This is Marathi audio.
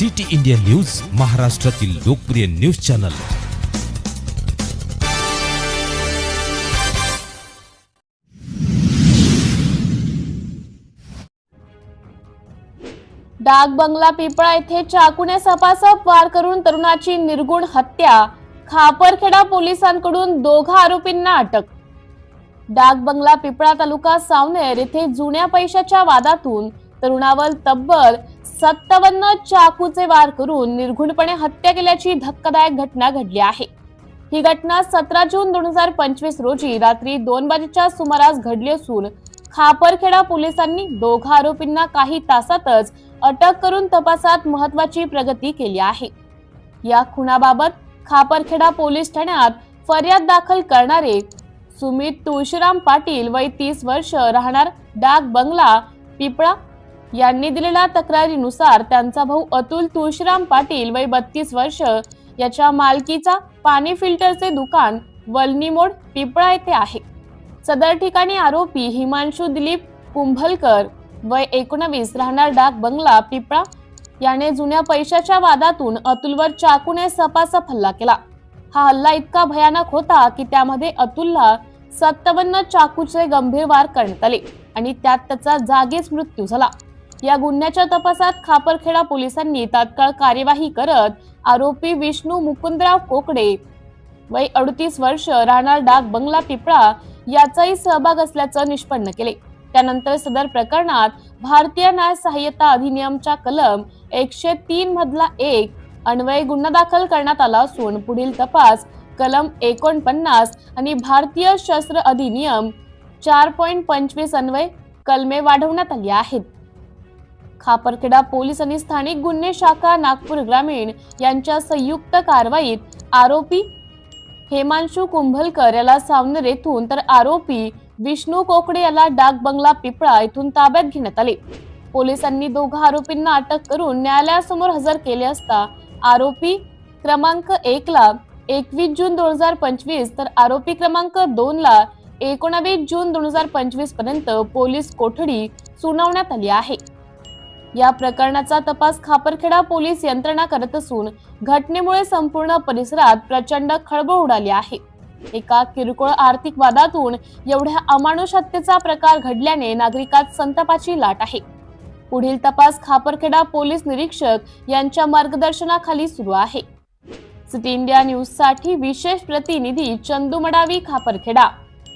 सिटी इंडिया न्यूज महाराष्ट्रातील लोकप्रिय न्यूज चॅनल. डाक बंगला पिपळा येथे चाकूने सपासप वार करून तरुणाची निर्गुण हत्या. खापरखेडा पोलिसांकडून दोघा आरोपींना अटक. डाक बंगला पिपळा तालुका सावनेर येथे जुन्या पैशाच्या वादातून तरुणावर तब्बल सत्तावन्न चाकूचे वार करून निर्घुणपणे हत्या केल्याची धक्कादायक घटना घडली आहे. ही घटना सतरा जून दोन हजार पंचवीस रोजी रात्री दोन वाजेच्या सुमारास घडली असून खापरखेडा पोलिसांनी दोघा आरोपींना काही तासातच अटक करून तपासात महत्वाची प्रगती केली आहे. या खुनाबाबत खापरखेडा पोलीस ठाण्यात फर्याद दाखल करणारे सुमित तुळशीराम पाटील वय तीस वर्ष राहणार डाक बंगला पिपळा यांनी दिलेल्या तक्रारीनुसार त्यांचा भाऊ अतुल तुळशीराम पाटील वय बत्तीस वर्ष याच्या मालकीचा पाणी फिल्टरचे दुकान वलनीमोड पिपळा येथे आहे. सदर ठिकाणी आरोपी हिमांशू दिलीप कुंभलकर वय एकोणवीस राहणार डाक बंगला पिपळा. याने जुन्या पैशाच्या वादातून अतुलवर चाकूने सपासप हल्ला केला. हा हल्ला इतका भयानक होता की त्यामध्ये अतुलला सत्तावन्न चाकूचे गंभीर वार करण्यात आले आणि त्यात त्याचा जागीच मृत्यू झाला. या गुन्ह्याच्या तपासात खापरखेडा पोलिसांनी तात्काळ कार्यवाही करत आरोपी विष्णू मुकुंदराव कोकडे वय अडतीस वर्ष राहणार डाक बंगला पिपळा याचाही सहभाग असल्याचं निष्पन्न केले. त्यानंतर सदर प्रकरणात भारतीय न्याय सहाय्यता अधिनियमच्या कलम एकशे तीन मधला एक अन्वय गुन्हा दाखल करण्यात आला असून पुढील तपास कलम एकोणपन्नास आणि भारतीय शस्त्र अधिनियम चार पॉईंट पंचवीस अन्वय कलमे वाढवण्यात आली आहेत. खापरखेडा पोलीस आणि स्थानिक गुन्हे शाखा नागपूर ग्रामीण यांच्या संयुक्त कारवाईत आरोपी हेमांशू कुंभलकर याला सावनेर येथून तर आरोपी विष्णू कोकडे याला डाक बंगला पिपळा येथून ताब्यात घेण्यात आले. पोलिसांनी दोघा आरोपींना अटक करून न्यायालयासमोर हजर केले असता आरोपी क्रमांक एक ला एकवीस जून दोन हजार पंचवीस तर आरोपी क्रमांक दोन ला एकोणावीस जून दोन हजार पंचवीसपर्यंत पोलीस कोठडी सुनावण्यात आली आहे. या प्रकरणाचा तपास खापरखेडा पोलीस यंत्रणा करत असून घटनेमुळे संपूर्ण परिसरात प्रचंड खळबळ उडाली आहे. एका किरकोळ आर्थिक वादातून एवढ्या अमानुष हत्येचा प्रकार घडल्याने नागरिकात संतापाची लाट आहे. पुढील तपास खापरखेडा पोलीस निरीक्षक यांच्या मार्गदर्शनाखाली सुरू आहे. सिटी इंडिया न्यूजसाठी विशेष प्रतिनिधी चंदू मडावी खापरखेडा.